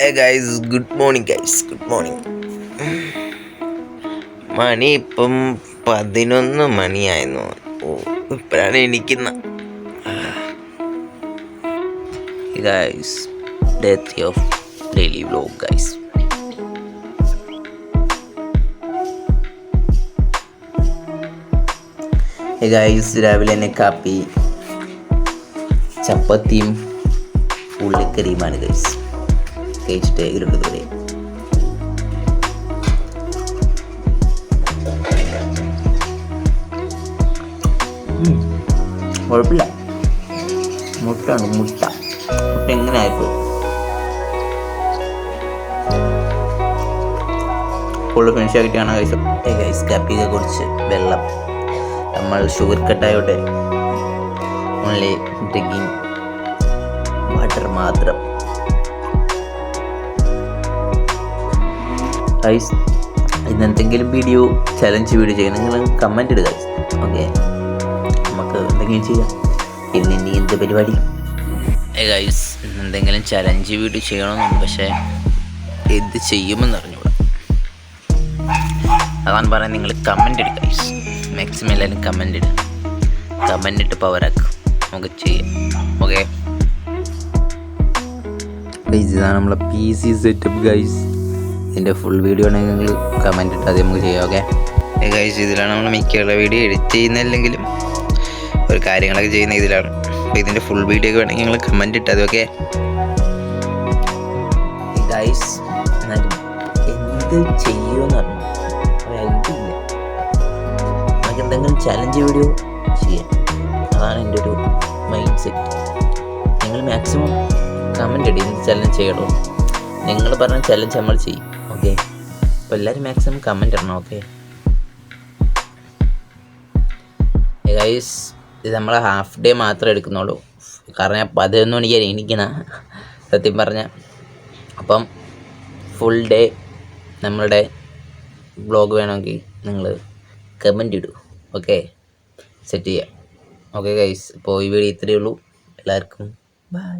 Hey guys good morning guys good morning മണി ഇപ്പം പതിനൊന്ന് മണിയായിരുന്നു ഓ ഇപ്പോഴാണ് എണീക്കുന്ന. Guys death of daily vlog guys guys രാവിലെ തന്നെ കാപ്പി ചപ്പാത്തിയും ഉള്ളിക്കറിയുമാണ് ഗൈസ് കഴിച്ചിട്ട് ഇരുപത് കുഴപ്പമില്ല. മുട്ട ഉണ്ട് മുട്ട. മുട്ട എങ്ങനെ ആയിപ്പോയി? ഫുള്ള് ഫിനിഷ് ആക്കിയിട്ടാണ് കഴിച്ചത് ഗൈസ് കാപ്പിയൊക്കെ കുറച്ച് വെള്ളം. നമ്മൾ ഷുഗർ കട്ടായോട്ടെ ഓൺലി ഡ്രിങ്കിങ് വാട്ടർ മാത്രം. ഗൈസ് ഇന്ന് എന്തെങ്കിലും വീഡിയോ ചലഞ്ച് വീഡിയോ ചെയ്യണം നിങ്ങൾ കമന്റ് ഇടുക ഓക്കെ നമുക്ക് എന്തെങ്കിലും ചെയ്യാം. ഇന്ന് ഇനി എന്ത് പരിപാടി? ഗൈസ് എന്തെങ്കിലും ചലഞ്ച് വീഡിയോ ചെയ്യണമെന്നുണ്ട്. പക്ഷേ എന്ത് ചെയ്യുമെന്ന് അറിഞ്ഞുകൂടാ. അതാണ് പറയാൻ നിങ്ങൾ കമന്റ് ഇടുക ഗൈസ് മാക്സിമം എല്ലാവരും കമന്റ് ഇടുക കമന്റ് ഇട്ട് പവറാക്കും നമുക്ക് ചെയ്യാം. ഓക്കെ ഗൈസ് ഇതാണ് നമ്മളെ പി സി സെറ്റപ്പ് ഗൈസ് ഇതിന്റെ ഫുൾ വീഡിയോ ആണെങ്കിൽ നിങ്ങൾ കമന്റ് ഇട്ട് അത് നമുക്ക് ചെയ്യാം ഓക്കെ ഗൈസ് ഇതിലാണ് നമ്മൾ മിക്കുള്ള വീഡിയോ എഡിറ്റ് ചെയ്യുന്നില്ലെങ്കിലും ഒരു കാര്യങ്ങളൊക്കെ ചെയ്യുന്ന ഇതിലാണ്. അപ്പോൾ ഇതിന്റെ ഫുൾ വീഡിയോ ഒക്കെ വേണമെങ്കിൽ നിങ്ങൾ കമന്റ് ഇട്ടത് ഓക്കെ എന്ത് ചെയ്യുമെന്ന് പറഞ്ഞു ഇല്ല. എന്തെങ്കിലും ചലഞ്ച് വീഡിയോ ചെയ്യാം. അതാണ് എന്റെ ഒരു മൈൻഡ് സെറ്റ് നിങ്ങൾ മാക്സിമം കമന്റ് ഇടി എന്ത് ചലഞ്ച് ചെയ്യണോ. നിങ്ങൾ പറഞ്ഞ ചലഞ്ച് നമ്മൾ ചെയ്യും. ഓക്കെ അപ്പോൾ എല്ലാവരും മാക്സിമം കമന്റ് ഇടണം ഓക്കെ ഗൈസ് ഇത് നമ്മൾ ഹാഫ് ഡേ മാത്രമേ എടുക്കുന്നുള്ളൂ. കാരണം ഞാൻ പതിനൊന്ന് മണിക്കാണ് എണീക്കണ സത്യം പറഞ്ഞ. അപ്പം ഫുൾ ഡേ നമ്മളുടെ ബ്ലോഗ് വേണമെങ്കിൽ നിങ്ങൾ കമന്റ് ഇടൂ ഓക്കെ സെറ്റ് ചെയ്യാം. ഓക്കെ ഗൈസ് അപ്പോൾ ഈ വീഡിയോ ഇത്രയേ ഉള്ളൂ. എല്ലാവർക്കും ബൈ